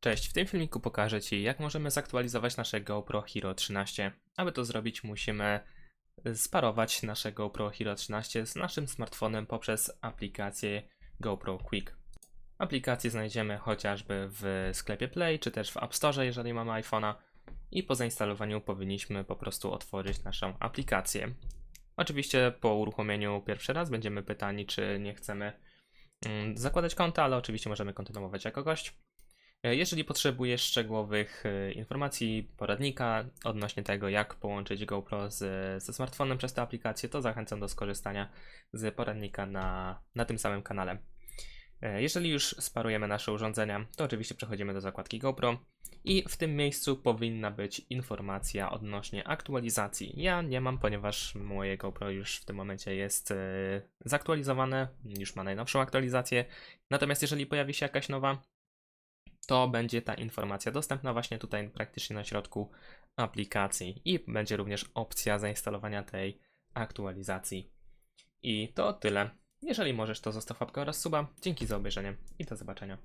Cześć, w tym filmiku pokażę Ci, jak możemy zaktualizować nasze GoPro Hero 13. Aby to zrobić, musimy sparować nasze GoPro Hero 13 z naszym smartfonem poprzez aplikację GoPro Quick. Aplikację znajdziemy chociażby w sklepie Play, czy też w App Store, jeżeli mamy iPhone'a. I po zainstalowaniu powinniśmy po prostu otworzyć naszą aplikację. Oczywiście po uruchomieniu pierwszy raz będziemy pytani, czy nie chcemy mm, zakładać konta, ale oczywiście możemy kontynuować jako gość. E, Jeżeli potrzebujesz szczegółowych e, informacji, poradnika odnośnie tego, jak połączyć GoPro z, ze smartfonem przez tę aplikację, to zachęcam do skorzystania z poradnika na, na tym samym kanale. E, Jeżeli już sparujemy nasze urządzenia, to oczywiście przechodzimy do zakładki GoPro i w tym miejscu powinna być informacja odnośnie aktualizacji. Ja nie mam, ponieważ moje GoPro już w tym momencie jest zaktualizowane, już ma najnowszą aktualizację. Natomiast jeżeli pojawi się jakaś nowa, to będzie ta informacja dostępna właśnie tutaj praktycznie na środku aplikacji i będzie również opcja zainstalowania tej aktualizacji. I to tyle. Jeżeli możesz, to zostaw łapkę oraz suba. Dzięki za obejrzenie i do zobaczenia.